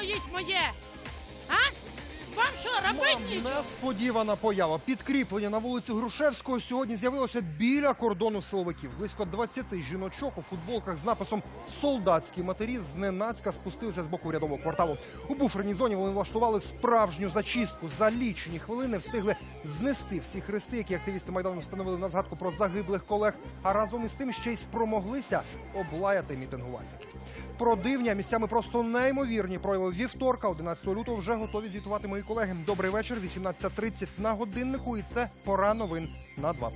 стоїть моє? А? Вам що, робить нічого? Несподівана поява. Підкріплення на вулицю Грушевського сьогодні з'явилося біля кордону силовиків. Близько 20 жіночок у футболках з написом Солдатські матері зненацька спустилися з боку урядового кварталу. У буферній зоні вони влаштували справжню зачистку. За лічені хвилини встигли знести всі хрести, які активісти майдану встановили на згадку про загиблих колег. А разом із тим ще й спромоглися облаяти мітингувальників. Про дивні, а місцями просто неймовірні прояви вівторка, 11 лютого, вже готові звітувати мої колеги. Добрий вечір, 18.30 на годиннику, і це пора новин на 2+,2.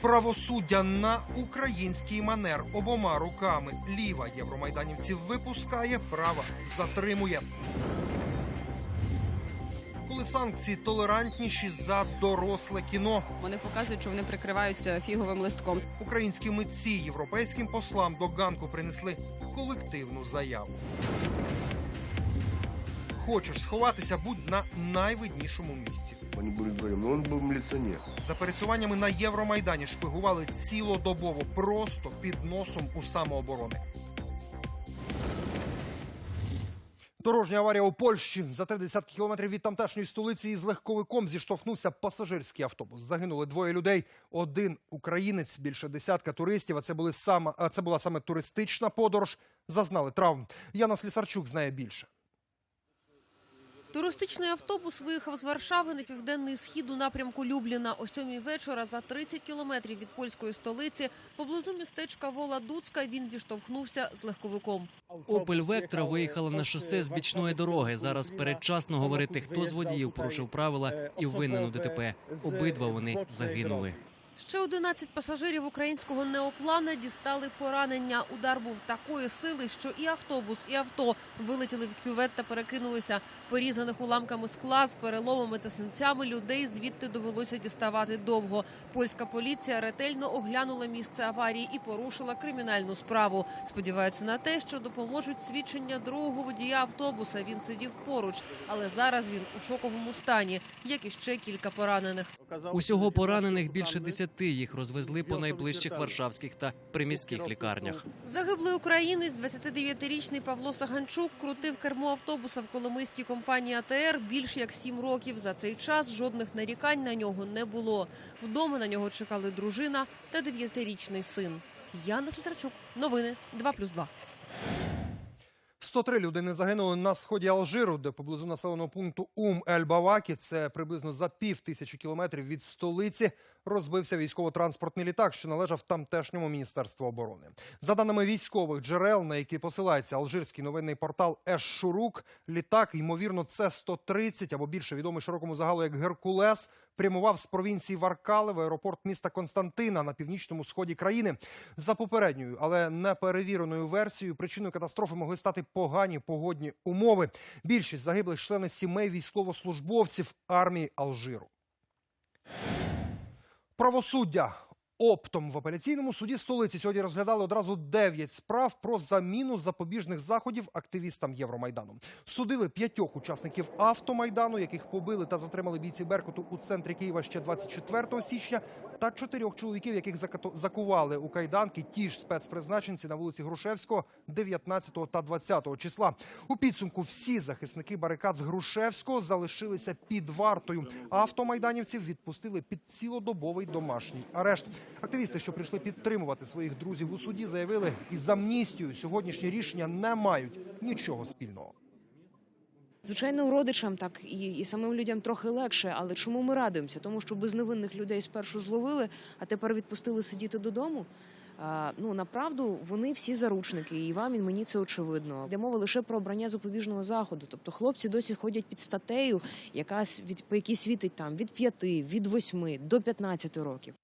Правосуддя на український манер обома руками. Ліва євромайданівців випускає, права затримує. Коли санкції толерантніші за доросле кіно. Вони показують, що вони прикриваються фіговим листком. Українські митці європейським послам до ганку принесли колективну заяву. Хочеш сховатися, будь на найвиднішому місці. Они были вдвоем, но он был милиционер. За пересуваннями на Євромайдані шпигували цілодобово, просто під носом у самооборони. Дорожня аварія у Польщі за три десятки кілометрів від тамтешньої столиці із легковиком зіштовхнувся пасажирський автобус. Загинули двоє людей. Один українець, більше десятка туристів. А це були саме це була саме туристична подорож. Зазнали травм. Яна Слісарчук знає більше. Туристичний автобус виїхав з Варшави на південний схід у напрямку Любліна. О сьомій вечора за 30 кілометрів від польської столиці поблизу містечка Вола-Дуцька він зіштовхнувся з легковиком. Опель Вектра виїхала на шосе з бічної дороги. Зараз передчасно говорити, хто з водіїв порушив правила і винен у ДТП. Обидва вони загинули. Ще 11 пасажирів українського неоплана дістали поранення. Удар був такої сили, що і автобус, і авто вилетіли в кювет та перекинулися. Порізаних уламками скла з переломами та синцями людей звідти довелося діставати довго. Польська поліція ретельно оглянула місце аварії і порушила кримінальну справу. Сподіваються на те, що допоможуть свідчення другого водія автобуса. Він сидів поруч, але зараз він у шоковому стані, як і ще кілька поранених. Усього поранених більше десяти. Їх розвезли по найближчих варшавських та приміських лікарнях. Загиблий українець, 29-річний Павло Саганчук, крутив кермо автобуса в коломийській компанії АТР більш як сім років. За цей час жодних нарікань на нього не було. Вдома на нього чекали дружина та дев'ятирічний син. Яна Слізарчук. Новини 2+,2. 103 людини загинули на сході Алжиру, де поблизу населеного пункту Ум Ель Бавакі, це приблизно за пів тисячі кілометрів від столиці, розбився військово-транспортний літак, що належав тамтешньому міністерству оборони. За даними військових джерел, на які посилається алжирський новинний портал Еш Шурук, літак, ймовірно, це 130 або більше відомий широкому загалу як Геркулес. Прямував з провінції Варкали в аеропорт міста Константина на північному сході країни. За попередньою, але не перевіреною версією, причиною катастрофи могли стати погані погодні умови. Більшість загиблих члени сімей військовослужбовців армії Алжиру. Правосуддя. Оптом в апеляційному суді столиці сьогодні розглядали одразу 9 справ про заміну запобіжних заходів активістам Євромайдану. Судили п'ятьох учасників автомайдану, яких побили та затримали бійці Беркуту у центрі Києва ще 24 січня, та чотирьох чоловіків, яких закували у кайданки ті ж спецпризначенці на вулиці Грушевського 19 та 20 числа. У підсумку всі захисники барикад з Грушевського залишилися під вартою. Автомайданівців відпустили під цілодобовий домашній арешт. Активісти, що прийшли підтримувати своїх друзів у суді, заявили, із амністією сьогоднішні рішення не мають нічого спільного. Звичайно, родичам так і, і самим людям трохи легше, але чому ми радуємося? Тому що безневинних людей спершу зловили, а тепер відпустили сидіти додому. А, ну направду вони всі заручники, і вам і мені це очевидно. Йде мова лише про обрання запобіжного заходу. Тобто хлопці досі ходять під статтею, яка від по якій світить там від 5, від 8 до 15 років.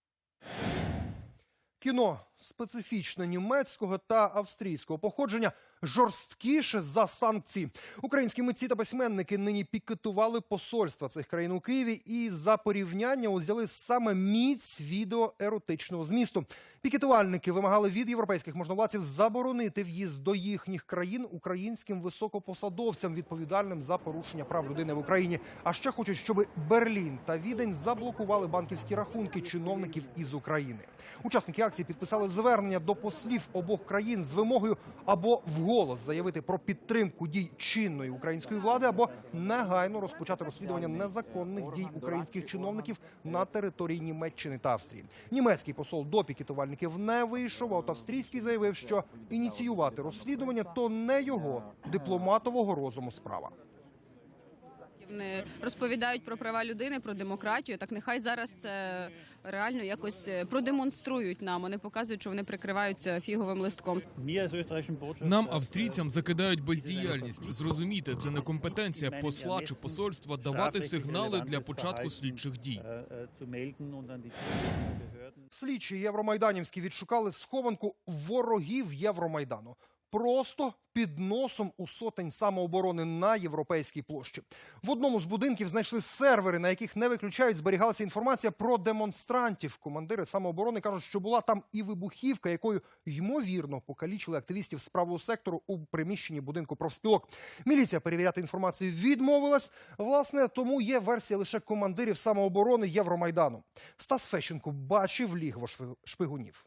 Кіно специфічно німецького та австрійського походження жорсткіше за санкції. Українські митці та письменники нині пікетували посольства цих країн у Києві і за порівняння узяли саме міць відео еротичного змісту. Пікетувальники вимагали від європейських можновладців заборонити в'їзд до їхніх країн українським високопосадовцям, відповідальним за порушення прав людини в Україні. А ще хочуть, щоб Берлін та Відень заблокували банківські рахунки чиновників із України. Учасники акції підписали звернення до послів обох країн з вимогою або вголос заявити про підтримку дій чинної української влади, або негайно розпочати розслідування незаконних дій українських чиновників на території Німеччини та Австрії. Німецький посол до пікетувальників не вийшов. А от австрійський заявив, що ініціювати розслідування то не його дипломатового розуму справа. Вони розповідають про права людини, про демократію. Так нехай зараз це реально якось е, продемонструють нам. Вони показують, що вони прикриваються фіговим листком. Нам, австрійцям, закидають бездіяльність. Зрозумійте, це не компетенція посла чи посольства давати сигнали для початку слідчих дій. Слідчі євромайданівські відшукали схованку ворогів Євромайдану. Просто під носом у сотень самооборони на європейській площі. В одному з будинків знайшли сервери, на яких не виключають зберігалася інформація про демонстрантів. Командири самооборони кажуть, що була там і вибухівка, якою ймовірно покалічили активістів з правого сектору у приміщенні будинку профспілок. Міліція перевіряти інформацію відмовилась. Власне, тому є версія лише командирів самооборони Євромайдану. Стас Фещенко бачив лігво шпигунів.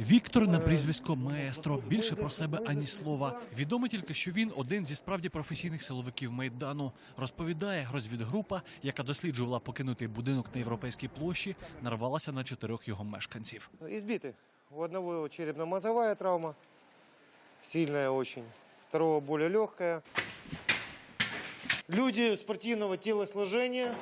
Віктор на прізвисько Маестро більше про себе ані слова. Відомо тільки, що він один зі справді професійних силовиків майдану. Розповідає, розвідгрупа, яка досліджувала покинутий будинок на європейській площі, нарвалася на чотирьох його мешканців. Избиты. У одного черепно-мозговая травма, сильная очень. Второго более легкая. Люди спортивного телосложения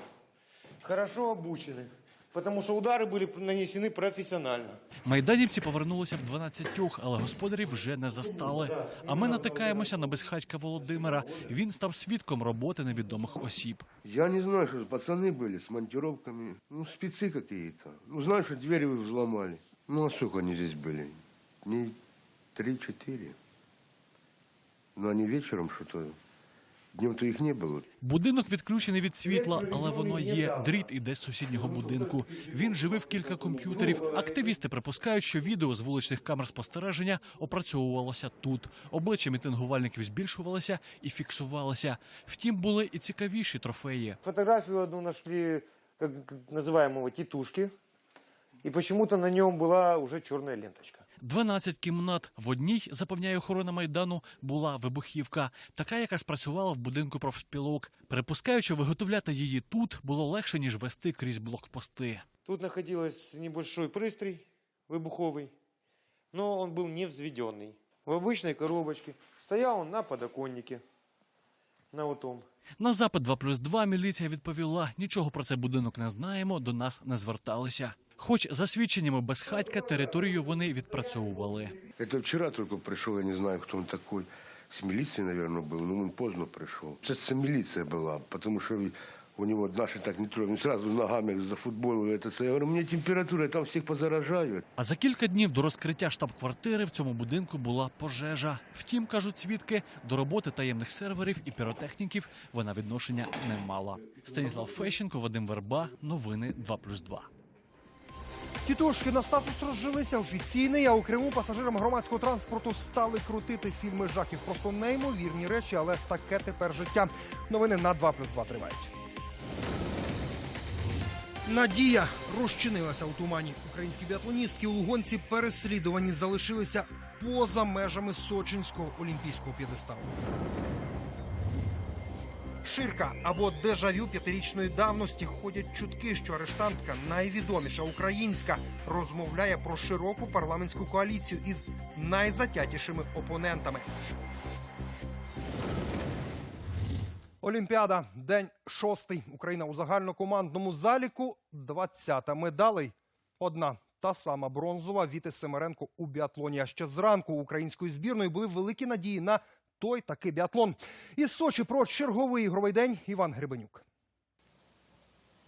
хорошо обучены, потому что удары были нанесены профессионально. Майданівці повернулися в 12, але господарів вже не застали. А ми натикаємося на безхатька Володимира. Він став свідком роботи невідомих осіб. Я не знаю, что пацаны были с монтировками. Ну, спецы какие-то. Ну, знаю, что двери вы взломали. Ну, а сколько они здесь были? Дней три-четыре. Но они вечером что-то... Днем-то их не было. Будинок відключений від світла, але воно є. Дріт іде з сусіднього будинку. Він живив кілька комп'ютерів. Активісти припускають, що відео з вуличних камер спостереження опрацьовувалося тут. Обличчя мітингувальників збільшувалося і фіксувалося. Втім, були і цікавіші трофеї. Фотографию одну нашли, как как называемого титушки. И почему-то на нем была уже черная ленточка. 12 кімнат. В одній, запевняє охорона майдану, була вибухівка, така, яка спрацювала в будинку профспілок. Припускаючи, виготовляти її тут було легше ніж вести крізь блокпости. Тут находилось небольшой пристрой выбуховый, но он был не взведенный. В обычной коробочке. Стоял он на подоконнике. На вот том. На запит 2 плюс 2 міліція відповіла: нічого про цей будинок не знаємо, до нас не зверталися. Хоч за свідченнями безхатька територію вони відпрацьовували. Это вчера только пришел, я не знаю, кто он такой. С милиции, наверное, был, но он поздно пришел. Это, это милиция была, потому что у него наши так не трогают. Он сразу ногами за футбол. Это, це. я говорю, у меня температура, я там всех позаражаю. А за кілька днів до розкриття штаб-квартири в цьому будинку була пожежа. Втім, кажуть свідки, до роботи таємних серверів і піротехніків вона відношення не мала. Станіслав Фещенко, Вадим Верба. Новини 2+,2. Тітушки на статус розжилися офіційний, а у Криму пасажирам громадського транспорту стали крутити фільми жахів. Просто неймовірні речі, але таке тепер життя. Новини на 2 плюс 2 тривають. Надія розчинилася у тумані. Українські біатлоністки у гонці переслідувані залишилися поза межами Сочинського олімпійського п'єдесталу. Ширка або дежавю п'ятирічної давності ходять чутки, що арештантка найвідоміша українська розмовляє про широку парламентську коаліцію із найзатятішими опонентами. Олімпіада, день шостий. Україна у загальнокомандному заліку 20 медалей. Одна та сама бронзова Віти Семеренко у біатлоні. А ще зранку української збірної були великі надії на той такий біатлон. Із Сочі про черговий ігровий день Іван Гребенюк.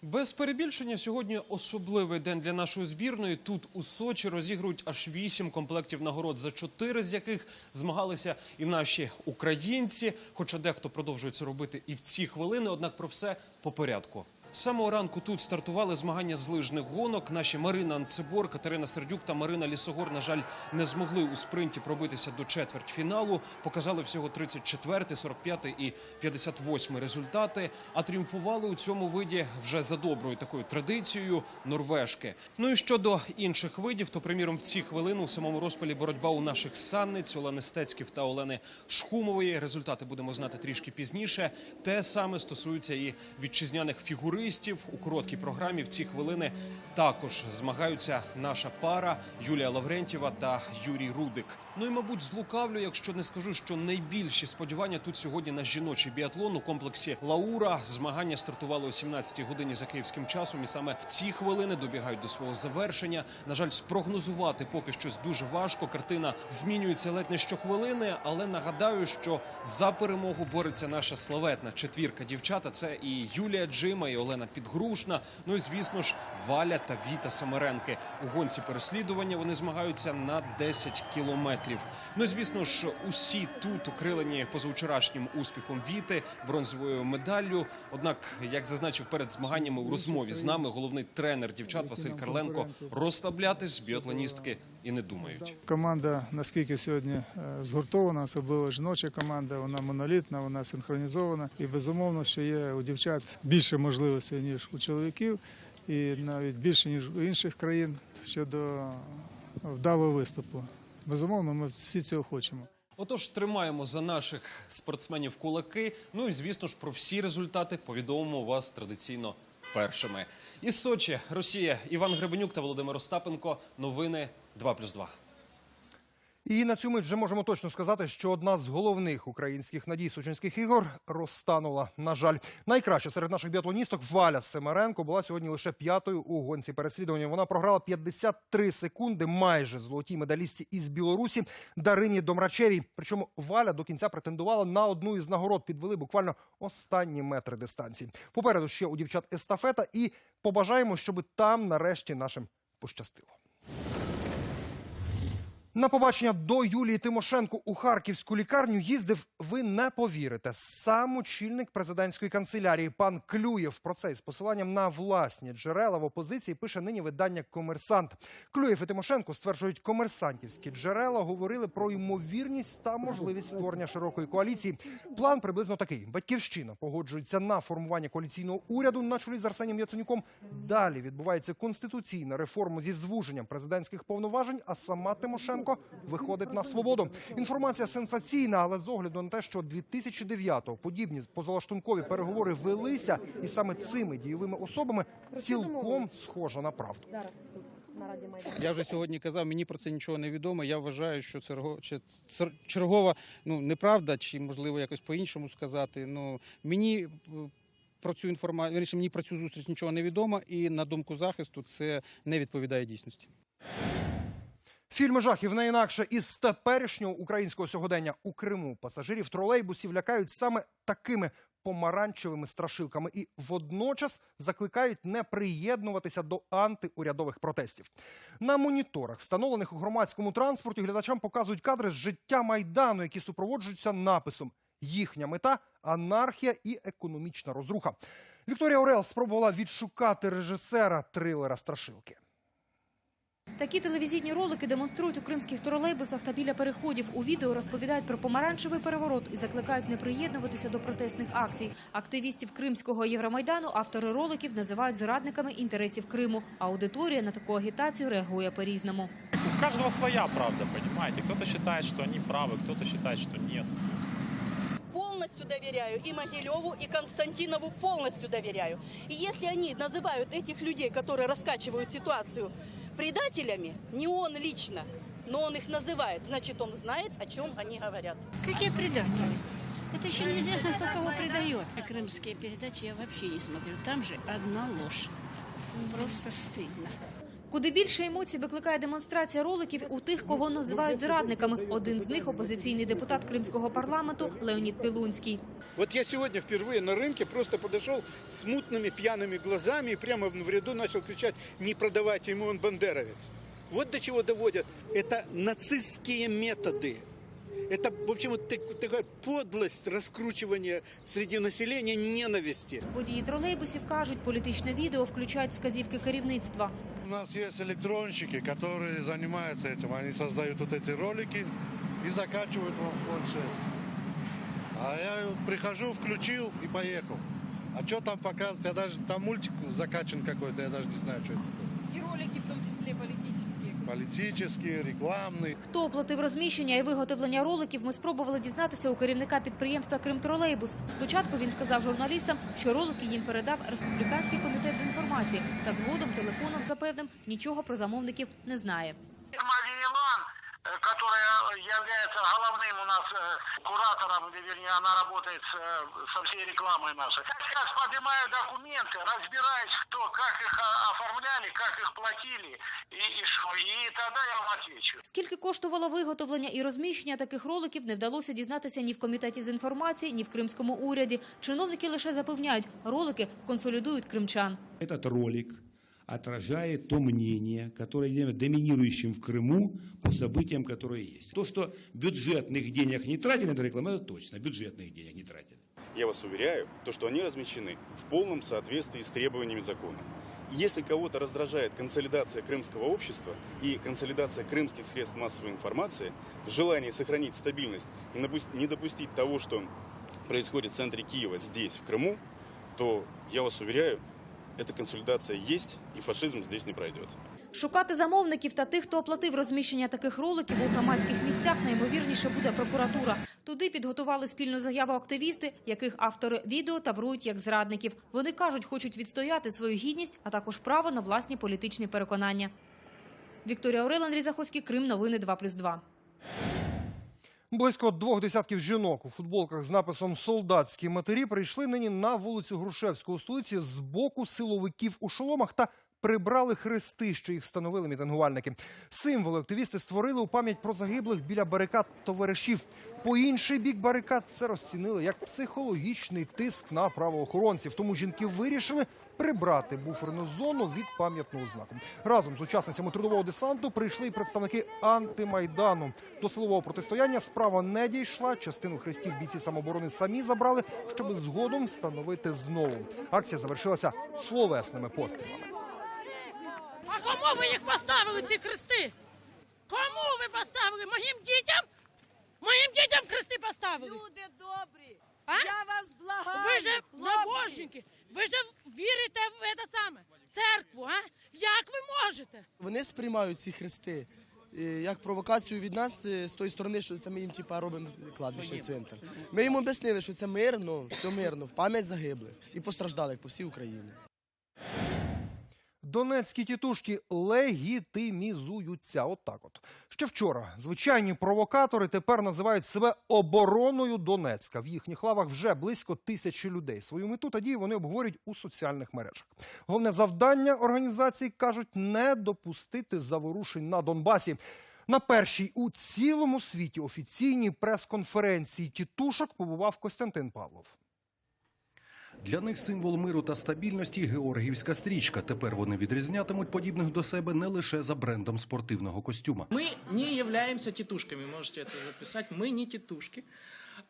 Без перебільшення сьогодні особливий день для нашої збірної. Тут у Сочі розігрують аж вісім комплектів нагород, за чотири з яких змагалися і наші українці. Хоча дехто продовжує це робити і в ці хвилини. Однак про все по порядку. З самого ранку тут стартували змагання з лижних гонок. Наші Марина Анцебор, Катерина Сердюк та Марина Лісогор, на жаль, не змогли у спринті пробитися до четвертьфіналу. Показали всього 34, 45 і 58 результати. А тріумфували у цьому виді вже за доброю такою традицією норвежки. Ну і щодо інших видів, то приміром в ці хвилини у самому розпалі боротьба у наших санниць Олени Стецьків та Олени Шхумової. Результати будемо знати трішки пізніше. Те саме стосується і вітчизняних фігуристів. У короткій програмі в ці хвилини також змагаються наша пара Юлія Лаврентєва та Юрій Рудик. Ну і мабуть, злукавлю, якщо не скажу, що найбільші сподівання тут сьогодні на жіночий біатлон у комплексі Лаура. Змагання стартували о 17-й годині за київським часом, і саме ці хвилини добігають до свого завершення. На жаль, спрогнозувати поки щось дуже важко. Картина змінюється ледь не щохвилини, але нагадаю, що за перемогу бореться наша славетна четвірка дівчата. Це і Юлія Джима, і Олена Підгрушна. Ну і звісно ж, Валя та Віта Самаренки. У гонці переслідування вони змагаються на 10 кілометрів. Ну і звісно ж, усі тут укрилені позавчорашнім успіхом Віти, бронзовою медаллю. Однак, як зазначив перед змаганнями у розмові з нами, головний тренер дівчат Василь Карленко розслаблятись біатлоністки і не думають. Команда наскільки сьогодні е, згуртована, особливо жіноча команда, вона монолітна, вона синхронізована. І безумовно, що є у дівчат більше можливостей ніж у чоловіків, і навіть більше ніж у інших країн щодо вдалого виступу. Безумовно, ми всі цього хочемо. Отож, тримаємо за наших спортсменів кулаки. Ну і звісно ж про всі результати повідомимо вас традиційно першими. Із Сочі, Росія, Іван Гребенюк та Володимир Остапенко. Новини 2+,2. І на цю мить вже можемо точно сказати, що одна з головних українських надій сочинських ігор розтанула. На жаль, найкраще серед наших біатлоністок Валя Семеренко була сьогодні лише п'ятою у гонці переслідування. Вона програла 53 секунди майже золотій медалістці із Білорусі Дарині Домрачевій. Причому Валя до кінця претендувала на одну із нагород. Підвели буквально останні метри дистанції. Попереду ще у дівчат естафета, і побажаємо, щоб там нарешті нашим пощастило. На побачення до Юлії Тимошенко у харківську лікарню їздив, ви не повірите, сам очільник президентської канцелярії пан Клюєв. Про це із посиланням на власні джерела в опозиції пише нині видання Комерсант. Клюєв і Тимошенко стверджують, комерсантівські джерела говорили про ймовірність та можливість створення широкої коаліції. План приблизно такий: батьківщина погоджується на формування коаліційного уряду на чолі з Арсенієм Яценюком. Далі відбувається конституційна реформа зі звуженням президентських повноважень. А сама Тимошенко виходить на свободу. Інформація сенсаційна, але з огляду на те, що 2009-го подібні позалаштункові переговори велися, і саме цими дійовими особами цілком схожа на правду. Я вже сьогодні казав, мені про це нічого не відомо. Я вважаю, що це рго- чергова ну неправда, чи можливо якось по-іншому сказати. Ну мені е, про цю інформацію мені про цю зустріч нічого не відомо, і на думку захисту це не відповідає дійсності. Фільми жахів не інакше із теперішнього українського сьогодення у Криму пасажирів тролейбусів лякають саме такими помаранчевими страшилками і водночас закликають не приєднуватися до антиурядових протестів. На моніторах, встановлених у громадському транспорті, глядачам показують кадри з життя майдану, які супроводжуються написом Їхня мета анархія і економічна розруха. Вікторія Орел спробувала відшукати режисера трилера страшилки. Такі телевізійні ролики демонструють у кримських тролейбусах та біля переходів. У відео розповідають про помаранчевий переворот і закликають не приєднуватися до протестних акцій. Активістів кримського Євромайдану автори роликів називають зрадниками інтересів Криму. Аудиторія на таку агітацію реагує по-різному. У каждого своя правда, понимаете? Кто-то считает, что они правы, кто-то считает, что нет. полностью доверяю и Могилеву, и Константинову полностью доверяю. И если они называют этих людей, которые раскачивают ситуацию, предателями, не он лично, но он их называет, значит, он знает, о чем они говорят. Какие предатели? Это еще неизвестно, кто кого предает. Крымские передачи я вообще не смотрю. Там же одна ложь. Просто стыдно. Куди більше емоцій викликає демонстрація роликів у тих, кого називають зрадниками. Один з них опозиційний депутат кримського парламенту Леонід Пілунський. Вот я сегодня впервые на рынке просто подошел с мутными пьяными глазами и прямо в ряду начал кричать «Не продавайте ему, он бандеровец». Вот до чего доводят. Это нацистские методы. Это, в общем, вот так- такая подлость раскручивания среди населения ненависти. Водії тролейбусів кажуть, політичне відео включають вказівки керівництва. У нас есть электронщики, которые занимаются этим. Они создают вот эти ролики и закачивают вам в планшет. А я вот прихожу, включил и поехал. А что там показывают? Я даже там мультик закачан какой-то, я даже не знаю, что это. І ролики, в тому числі політичні. Политический, рекламний. Хто оплатив розміщення і виготовлення роликів, ми спробували дізнатися у керівника підприємства «Кримтролейбус». Спочатку він сказав журналістам, що ролики їм передав Республіканський комітет з інформації, та згодом телефоном запевнив, нічого про замовників не знає Маринелан, э, которая является головным у нас э, куратором, или, вернее, она работает с, э, со всей рекламой нашей. Я сейчас поднимаю документы, разбираюсь, кто, как их а, оформляли, как их платили и, и что. И тогда я вам отвечу. Скільки коштувало виготовлення і розміщення таких роликів, не вдалося дізнатися ні в комітеті з інформації, ні в кримському уряді. Чиновники лише запевняють, ролики консолідують кримчан. Этот ролик отражает то мнение, которое является доминирующим в Крыму по событиям, которые есть. То, что бюджетных денег не тратили на рекламу, это точно, бюджетных денег не тратили. Я вас уверяю, то, что они размещены в полном соответствии с требованиями закона. Если кого-то раздражает консолидация крымского общества и консолидация крымских средств массовой информации в желании сохранить стабильность и не допустить того, что происходит в центре Киева здесь, в Крыму, то я вас уверяю, эта консолидация есть, и фашизм здесь не пройдет. Шукати замовників та тих, хто оплатив розміщення таких роликів у громадських місцях, найімовірніше буде прокуратура. Туди підготували спільну заяву активісти, яких автори відео таврують як зрадників. Вони кажуть, хочуть відстояти свою гідність, а також право на власні політичні переконання. Вікторія Орел, Андрій Захоцький, Крим. Новини 2+,2. Близько двох десятків жінок у футболках з написом Солдатські матері прийшли нині на вулицю Грушевську у столиці з боку силовиків у шоломах та прибрали хрести, що їх встановили мітингувальники. Символи активісти створили у пам'ять про загиблих біля барикад товаришів. По інший бік барикад це розцінили як психологічний тиск на правоохоронців. Тому жінки вирішили прибрати буферну зону від пам'ятного знаку. Разом з учасницями трудового десанту прийшли і представники антимайдану. До силового протистояння справа не дійшла. Частину хрестів бійці самооборони самі забрали, щоб згодом встановити знову. Акція завершилася словесними пострілами. А кому ви їх поставили, ці хрести? Кому ви поставили? Моїм дітям? Моїм дітям хрести поставили. Люди добрі, а? я вас благаю. Ви же набожники, ви ж вірите в це саме, церкву, а? Як ви можете? Вони сприймають ці хрести е, як провокацію від нас е, з тої сторони, що це ми їм типа робимо кладбище, цвинтар. Ми їм об'яснили, що це мирно, все мирно, в пам'ять загиблих і постраждалих по всій Україні. Донецькі тітушки легітимізуються. От так от. Ще вчора звичайні провокатори тепер називають себе обороною Донецька. В їхніх лавах вже близько тисячі людей. Свою мету та дії вони обговорюють у соціальних мережах. Головне завдання організації кажуть не допустити заворушень на Донбасі. На першій у цілому світі офіційній прес-конференції тітушок побував Костянтин Павлов. Для них символ миру та стабільності георгіївська стрічка. Тепер вони відрізнятимуть подібних до себе не лише за брендом спортивного костюма. Мы не являемся тетушками, можете это записать. Мы не тетушки.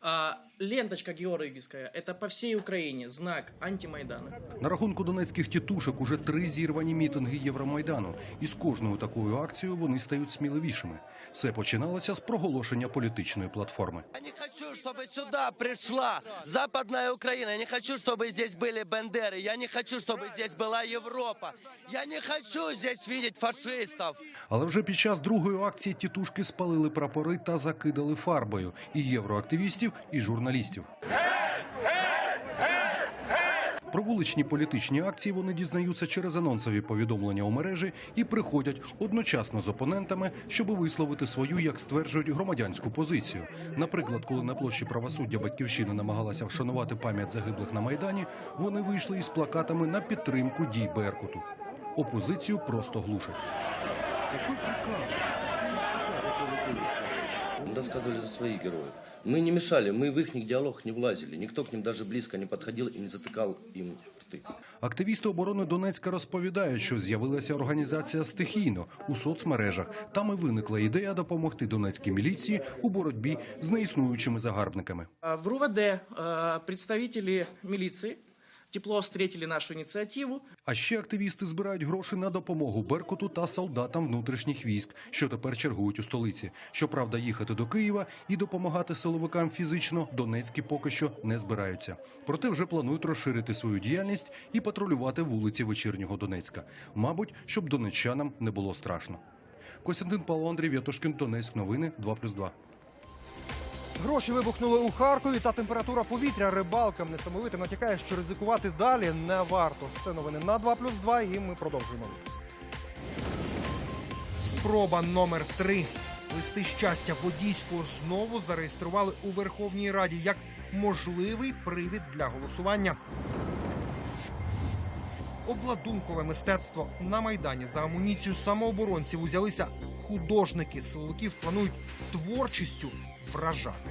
А, ленточка георгиевская – это по всей Украине знак антимайдана. На рахунку донецьких тітушок уже три зірвані мітинги Євромайдану. І з кожною такою акцією вони стають сміливішими. Все починалося з проголошення політичної платформи. Я не хочу, чтобы сюда пришла Западная Украина. Я не хочу, чтобы здесь были бендеры. Я не хочу, чтобы здесь была Европа. Я не хочу здесь видеть фашистов. Але вже під час другої акції тітушки спалили прапори та закидали фарбою і євроактивістів, і журналістів. Про вуличні політичні акції вони дізнаються через анонсові повідомлення у мережі і приходять одночасно з опонентами, щоб висловити свою, як стверджують, громадянську позицію. Наприклад, коли на площі правосуддя батьківщини намагалася вшанувати пам'ять загиблих на майдані, вони вийшли із плакатами на підтримку дій Беркуту. Опозицію просто глушать. Рассказывали за своих героев. Мы не мешали, мы в их диалог не влазили. Никто к ним даже близко не подходил и не затыкал им рты. Активісти оборони Донецька розповідають, що з'явилася організація стихійно у соцмережах. Там і виникла ідея допомогти донецькій міліції у боротьбі з неіснуючими загарбниками. А, В РУВД а, представители милиции тепло встретили нашу инициативу. А ще активісти збирають гроші на допомогу Беркуту та солдатам внутрішніх військ, що тепер чергують у столиці. Щоправда, їхати до Києва і допомагати силовикам фізично донецькі поки що не збираються. Проте вже планують розширити свою діяльність і патрулювати вулиці вечірнього Донецька. Мабуть, щоб донеччанам не було страшно. Костянтин Павло Андрій В'ятошкін, Донецьк. Новини 2+,2. Гроші вибухнули у Харкові, та температура повітря рибалкам несамовитим натякає, що ризикувати далі не варто. Це новини на 2 плюс 2 і ми продовжуємо випуск. Спроба номер 3 Листи щастя водійського знову зареєстрували у Верховній Раді як можливий привід для голосування. Обладункове мистецтво на майдані за амуніцію самооборонців узялися художники. Силовиків планують творчістю вражати.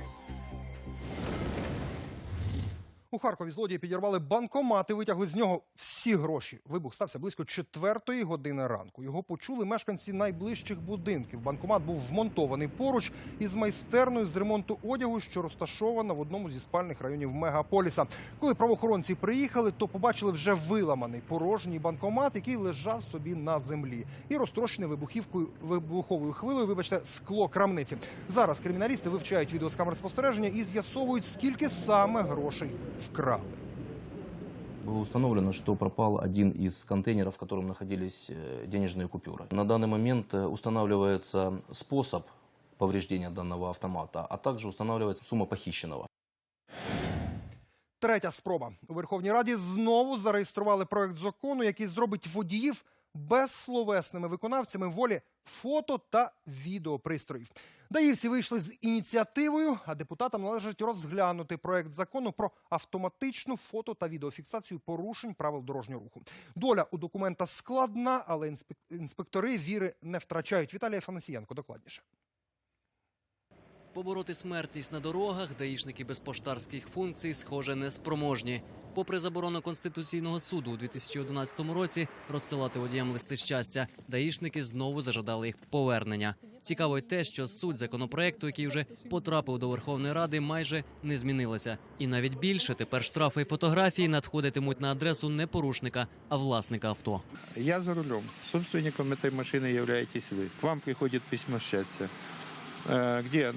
У Харкові злодії підірвали банкомат і витягли з нього всі гроші. Вибух стався близько четвертої години ранку. Його почули мешканці найближчих будинків. Банкомат був вмонтований поруч із майстерною з ремонту одягу, що розташована в одному зі спальних районів мегаполіса. Коли правоохоронці приїхали, то побачили вже виламаний порожній банкомат, який лежав собі на землі, і розтрощене вибухівкою вибуховою хвилею. Вибачте, скло крамниці. Зараз криміналісти вивчають відео з камер спостереження і з'ясовують, скільки саме грошей вкрали. Было установлено, что пропал один из контейнеров, в котором находились э, денежные купюры. На данный момент э, устанавливается способ повреждения данного автомата, а также устанавливается сумма похищенного. Третя спроба у Верховній Раді знову зареєстрували проект закону, який зробить водіїв безсловесними виконавцями волі фото та відеопристроїв. Даївці вийшли з ініціативою, а депутатам належить розглянути проект закону про автоматичну фото та відеофіксацію порушень правил дорожнього руху. Доля у документа складна, але інспектори віри не втрачають. Віталій Фанасієнко докладніше. Побороти смертність на дорогах даїшники без поштарських функцій, схоже, неспроможні. Попри заборону Конституційного суду у 2011 році розсилати водіям листи щастя, даїшники знову зажадали їх повернення. Цікаво й те, що суть законопроекту, який вже потрапив до Верховної Ради, майже не змінилася. І навіть більше тепер штрафи і фотографії надходитимуть на адресу не порушника, а власника авто. Я за рулем. Собственником этой машины являетесь вы. К вам приходит письмо счастья. Э, Где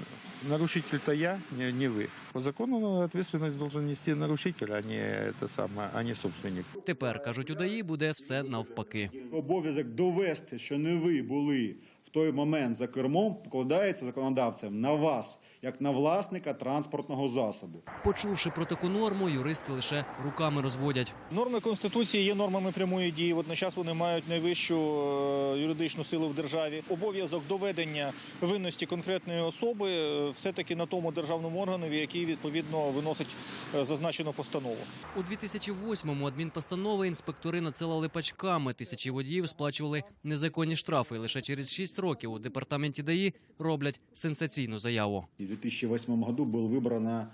нарушитель-то я, не, не вы. По закону ответственность должен нести нарушитель, а не это самое, а не собственник. Тепер кажуть, у ДАІ буде все навпаки. Обов'язок довести, що не ви були в той момент за кермом, покладається законодавцем на вас, як на власника транспортного засобу. Почувши про таку норму, юристи лише руками розводять. Норми конституції є нормами прямої дії. Водночас вони мають найвищу е, юридичну силу в державі. Обов'язок доведення винності конкретної особи е, все-таки на тому державному органові, який відповідно виносить е, зазначену постанову. У 2008-му адмінпостанови інспектори надсилали пачками. Тисячі водіїв сплачували незаконні штрафи. Лише через 6 років у департаменті ДАІ роблять сенсаційну заяву. В 2008 году был выбрана,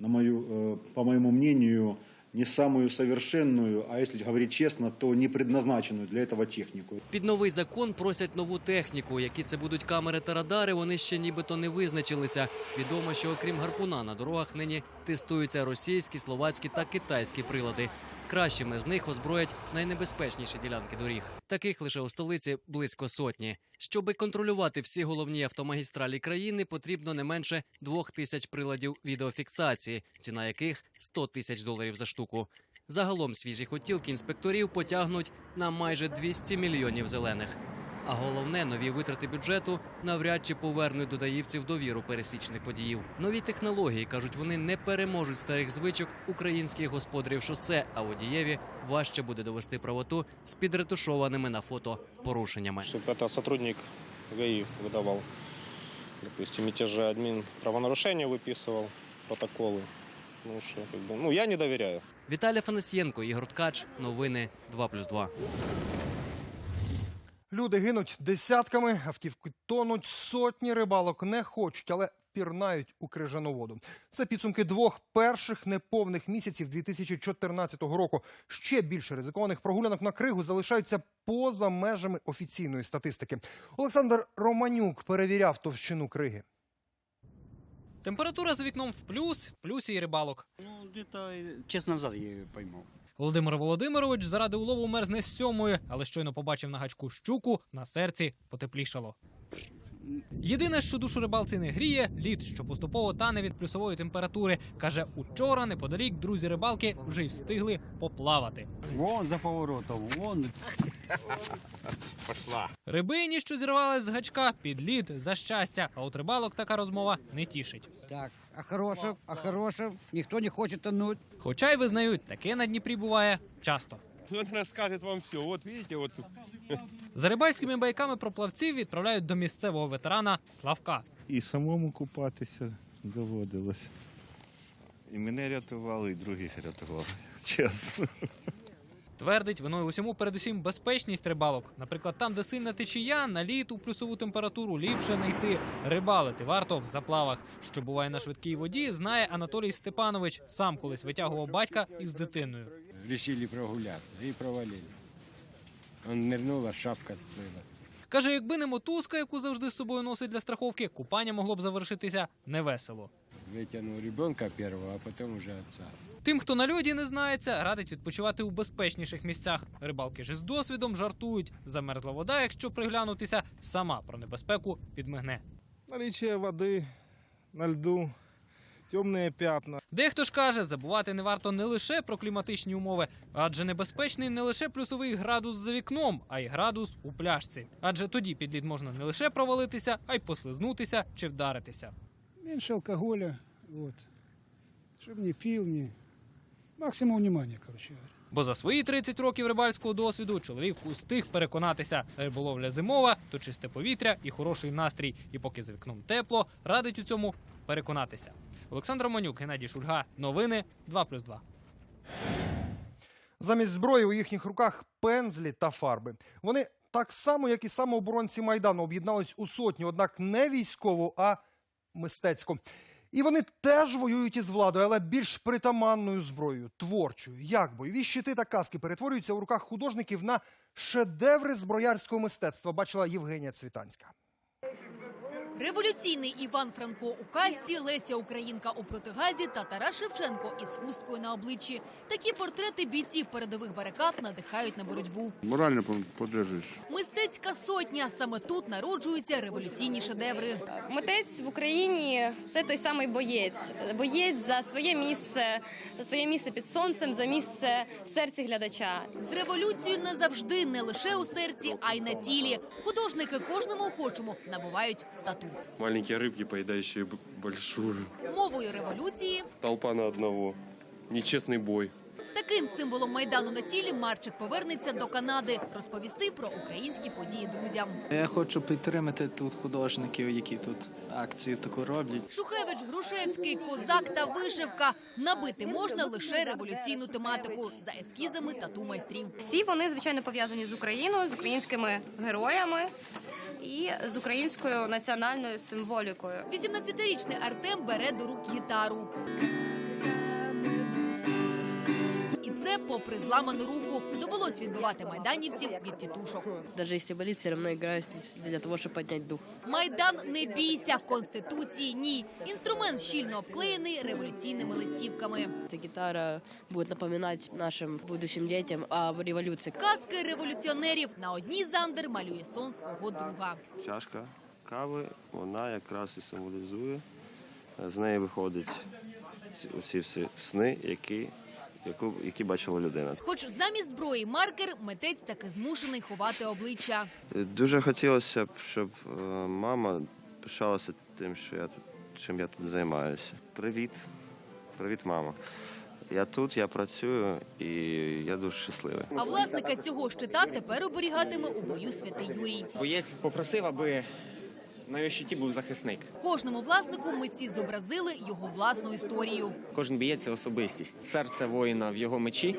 на мою, э, по моему мнению, не самую совершенную, а если говорить честно, то не предназначенную для этого технику. Під новий закон просять нову техніку. Які це будуть камери та радари, вони ще нібито не визначилися. Відомо, що окрім гарпуна на дорогах нині тестуються російські, словацькі та китайські прилади. Кращими з них озброять найнебезпечніші ділянки доріг. Таких лише у столиці близько сотні. Щоби контролювати всі головні автомагістралі країни, потрібно не менше двох тисяч приладів відеофіксації, ціна яких 100 тисяч доларів за штуку. Загалом свіжі хотілки інспекторів потягнуть на майже 200 мільйонів зелених. А головне, нові витрати бюджету навряд чи повернуть додаївців довіру пересічних водіїв. Нові технології кажуть, вони не переможуть старих звичок українських господарів шосе, а водієві важче буде довести правоту з підретушованими на фото порушеннями. Чтобы это сотрудник ГАИ выдавал, допустим, и те же админ правонарушения выписывал, протоколы. Ну, что, как бы, ну, я не доверяю. Віталій Фанасієнко, Ігор Ткач. Новини 2+,2. Люди гинуть десятками, автівки тонуть, сотні рибалок не хочуть, але пірнають у крижану воду. Це підсумки двох перших неповних місяців 2014 року. Ще більше ризикованих прогулянок на кригу залишаються поза межами офіційної статистики. Олександр Романюк перевіряв товщину криги. Температура за вікном в плюс, в плюсі і рибалок. Ну, где-то час назад я ее поймал. Володимир Володимирович заради улову мерзне з сьомої, але щойно побачив на гачку щуку, на серці потеплішало. Єдине, що душу рибалці не гріє, лід, що поступово тане від плюсової температури. Каже, учора неподалік друзі рибалки вже й встигли поплавати. Вон за поворотом, вон. Пошла. Рибині, що зірвались з гачка, під лід за щастя. А от рибалок така розмова не тішить. Так, а хорошим, а хорошим никто не хочет тонуть. Хоча й визнають, таке на Дніпрі буває часто. Он расскажет вам все. Вот видите, вот тут. За рибальськими байками про плавців відправляють до місцевого ветерана Славка. І самому купатися доводилось. І мене рятували, і других рятували. Чесно. Твердить, виною усьому передусім безпечність рибалок. Наприклад, там, де сильна течія, на лід у плюсову температуру ліпше не йти. Рибалити варто в заплавах. Що буває на швидкій воді, знає Анатолій Степанович. Сам колись витягував батька із дитиною. Рішили прогулятися і провалили. Он нырнул, а шапка сплыла. Каже, якби не мотузка, яку завжди з собою носить для страховки, купання могло б завершитися невесело. Вытянул ребенка первого, а потом уже отца. Тим, хто на льоді не знається, радить відпочивати у безпечніших місцях. Рибалки ж з досвідом жартують. Замерзла вода, якщо приглянутися, сама про небезпеку підмигне. Наличие води на льду, темні пятна. Дехто ж каже, забувати не варто не лише про кліматичні умови, адже небезпечний не лише плюсовий градус за вікном, а й градус у пляшці. Адже тоді під лід можна не лише провалитися, а й послизнутися чи вдаритися. Меньше алкоголя, вот. Чтобы не пил, не... Максимум внимания, короче говоря. Бо за свої 30 років рибальського досвіду чоловік устиг переконатися, риболовля зимова, то чисте повітря і хороший настрій. І поки за вікном тепло, радить у цьому переконатися. Олександр Романюк, Геннадій Шульга. Новини 2+,2. Замість зброї у їхніх руках пензлі та фарби. Вони так само, як і самооборонці Майдану, об'єднались у сотню, однак не військову, а мистецьку. І вони теж воюють із владою, але більш притаманною зброєю, творчою. Як бойові щити та каски перетворюються у руках художників на шедеври зброярського мистецтва, бачила Євгенія Цвітанська. Революційний Іван Франко у касті, Леся Українка у протигазі та Тарас Шевченко із хусткою на обличчі. Такі портрети бійців передових барикад надихають на боротьбу. Морально поддерживаешь. Мистецька сотня саме тут народжуються революційні шедеври. Митець в Україні це той самий боєць. Боєць за своє місце, за своє місце під сонцем, за місце в серці глядача. З революцією назавжди не лише у серці, а й на тілі. Художники кожному охочому набувають тату. Маленькие рыбки, поедающие большую. Мовою революції Толпа на одного. Нечестный бой. з таким символом майдану на тілі Марчик повернеться до Канади розповісти про українські події друзям. Я хочу підтримати тут художників, які тут акцію таку роблять. Шухевич, Грушевський, Козак та Вишивка. Набити можна лише революційну тематику за ескізами тату майстрів. Всі вони звичайно пов'язані з Україною, з українськими героями і з українською національною символікою. 18-річний Артем бере до рук гітару. Попри зламану руку. Довелось відбивати майданівців від тітушок. Даже если болит, все равно играю для того, чтобы поднять дух. Майдан не бійся, конституції ні. Інструмент щільно обклеєний революційними листівками. Эта гитара будет напоминать нашим будущим детям о революции. Казки революціонерів на одній зандер малює сон свого друга. Чашка кави, вона якраз і символізує. З неї виходять ці- усі всі сни, які, яку, які бачила людина. Хоч замість зброї маркер, митець таки змушений ховати обличчя. Дуже хотілося б, щоб е, мама пишалася тим, що я тут, чим я тут займаюся. Привіт, привіт, мама. Я тут, я працюю і я дуже щасливий. А власника цього щита тепер оберігатиме у бою святий Юрій. Боєць попросив, аби на його щиті був захисник. Кожному власнику митці зобразили його власну історію. Кожен бієць особистість. Серце воїна в його мечі,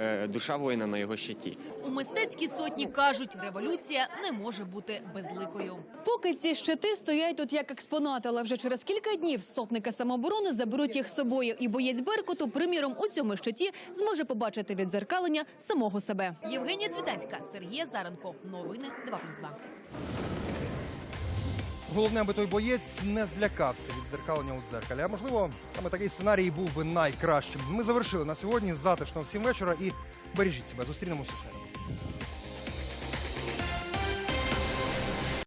е, душа воїна на його щиті. У мистецькій сотні кажуть, революція не може бути безликою. Поки ці щити стоять тут як експонати, але вже через кілька днів сотники самооборони заберуть їх з собою. І боєць Беркуту, приміром, у цьому щиті зможе побачити віддзеркалення самого себе. Євгенія Цвітанська, Сергій Заренко. Новини 2+,2. Головне, аби той боєць не злякався від дзеркалення у дзеркалі. А можливо, саме такий сценарій був би найкращим. Ми завершили на сьогодні. Затишно всім вечора і бережіть себе. Зустрінемося середу.